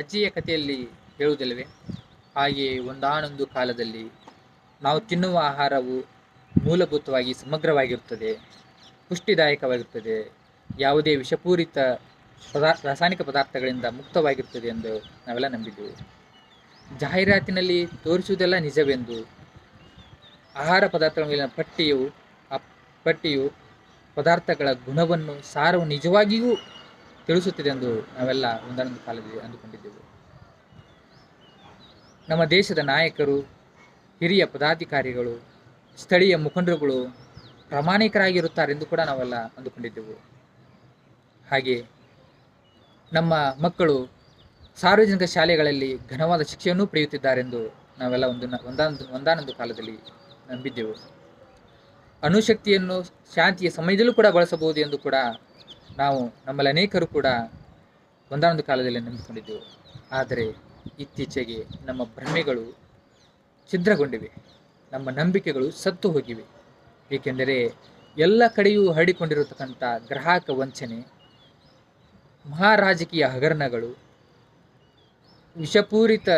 ಅಜ್ಜಿಯ ಕಥೆಯಲ್ಲಿ ಹೇಳುವುದಿಲ್ಲವೇ? ಹಾಗೆಯೇ ಒಂದಾನೊಂದು ಕಾಲದಲ್ಲಿ ನಾವು ತಿನ್ನುವ ಆಹಾರವು ಮೂಲಭೂತವಾಗಿ ಸಮಗ್ರವಾಗಿರುತ್ತದೆ, ಪುಷ್ಟಿದಾಯಕವಾಗಿರುತ್ತದೆ, ಯಾವುದೇ ವಿಷಪೂರಿತ ಪದಾ, ರಾಸಾಯನಿಕ ಪದಾರ್ಥಗಳಿಂದ ಮುಕ್ತವಾಗಿರುತ್ತದೆ ಎಂದು ನಾವೆಲ್ಲ ನಂಬಿದ್ದೆವು. ಜಾಹೀರಾತಿನಲ್ಲಿ ತೋರಿಸುವುದೆಲ್ಲ ನಿಜವೆಂದು ಆಹಾರ ಪದಾರ್ಥಗಳ ಮೇಲಿನ ಪಟ್ಟಿಯು, ಆ ಪಟ್ಟಿಯು ಪದಾರ್ಥಗಳ ಗುಣವನ್ನು, ಸಾರವು ನಿಜವಾಗಿಯೂ ತಿಳಿಸುತ್ತಿದೆ ಎಂದು ನಾವೆಲ್ಲ ಒಂದಾನೊಂದು ಕಾಲದಲ್ಲಿ ಅಂದುಕೊಂಡಿದ್ದೆವು. ನಮ್ಮ ದೇಶದ ನಾಯಕರು, ಹಿರಿಯ ಪದಾಧಿಕಾರಿಗಳು, ಸ್ಥಳೀಯ ಮುಖಂಡರುಗಳು ಪ್ರಾಮಾಣಿಕರಾಗಿರುತ್ತಾರೆಂದು ಕೂಡ ನಾವೆಲ್ಲ ಅಂದುಕೊಂಡಿದ್ದೆವು. ಹಾಗೆ ನಮ್ಮ ಮಕ್ಕಳು ಸಾರ್ವಜನಿಕ ಶಾಲೆಗಳಲ್ಲಿ ಘನವಾದ ಶಿಕ್ಷೆಯನ್ನು ಪಡೆಯುತ್ತಿದ್ದಾರೆಂದು ನಾವೆಲ್ಲ ಒಂದು ಒಂದಾನೊಂದು ಒಂದಾನೊಂದು ಕಾಲದಲ್ಲಿ ನಂಬಿದ್ದೆವು. ಅಣುಶಕ್ತಿಯನ್ನು ಶಾಂತಿಯ ಸಮಯದಲ್ಲೂ ಕೂಡ ಬಳಸಬಹುದು ಎಂದು ಕೂಡ ನಾವು ನಮ್ಮಲ್ಲಿ ಅನೇಕರು ಕೂಡ ಒಂದಾನೊಂದು ಕಾಲದಲ್ಲಿ ನಂಬಿಕೊಂಡಿದ್ದೆವು ಆದರೆ ಇತ್ತೀಚೆಗೆ ನಮ್ಮ ಭ್ರಮೆಗಳು ಛಿದ್ರಗೊಂಡಿವೆ. ನಮ್ಮ ನಂಬಿಕೆಗಳು ಸತ್ತು ಹೋಗಿವೆ. ಏಕೆಂದರೆ ಎಲ್ಲ ಕಡೆಯೂ ಹರಡಿಕೊಂಡಿರತಕ್ಕಂಥ ಗ್ರಾಹಕ ವಂಚನೆ, ಮಹಾರಾಜಕೀಯ ಹಗರಣಗಳು, ವಿಷಪೂರಿತ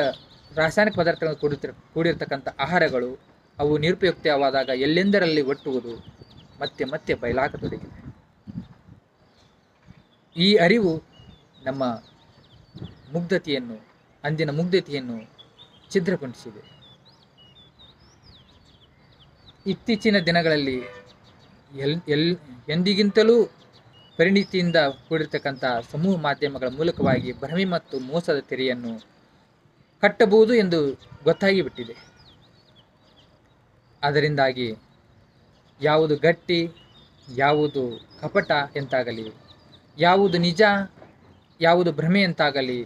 ರಾಸಾಯನಿಕ ಪದಾರ್ಥಗಳನ್ನು ಕೂಡಿರ್ತಿರ ಕೂಡಿರ್ತಕ್ಕಂಥ ಆಹಾರಗಳು ಅವು ನಿರುಪಯುಕ್ತವಾದಾಗ ಎಲ್ಲೆಂದರಲ್ಲಿ ಒಟ್ಟುವುದು ಮತ್ತೆ ಮತ್ತೆ ಬಯಲಾಗತೊಡಗಿವೆ ಈ ಅರಿವು ನಮ್ಮ ಮುಗ್ಧತೆಯನ್ನು, ಅಂದಿನ ಮುಗ್ಧತೆಯನ್ನು ಛಿದ್ರಗೊಳಿಸಿದೆ ಇತ್ತೀಚಿನ ದಿನಗಳಲ್ಲಿ ಎಲ್ ಎಲ್, ಎಂದಿಗಿಂತಲೂ ಪರಿಣಿತಿಯಿಂದ ಕೂಡಿರ್ತಕ್ಕಂಥ ಸಮೂಹ ಮಾಧ್ಯಮಗಳ ಮೂಲಕವಾಗಿ ಭ್ರಮೆ ಮತ್ತು ಮೋಸದ ತೆರೆಯನ್ನು ಕಟ್ಟಬಹುದು ಎಂದು ಗೊತ್ತಾಗಿಬಿಟ್ಟಿದೆ. ಅದರಿಂದಾಗಿ ಯಾವುದು ಗಟ್ಟಿ, ಯಾವುದು ಕಪಟ ಎಂತಾಗಲಿ ಯಾವುದು ನಿಜ ಯಾವುದು ಭ್ರಮೆ ಅಂತಾಗಲಿ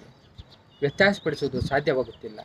ವ್ಯತ್ಯಾಸಪಡಿಸುವುದು ಸಾಧ್ಯವಾಗುತ್ತಿಲ್ಲ.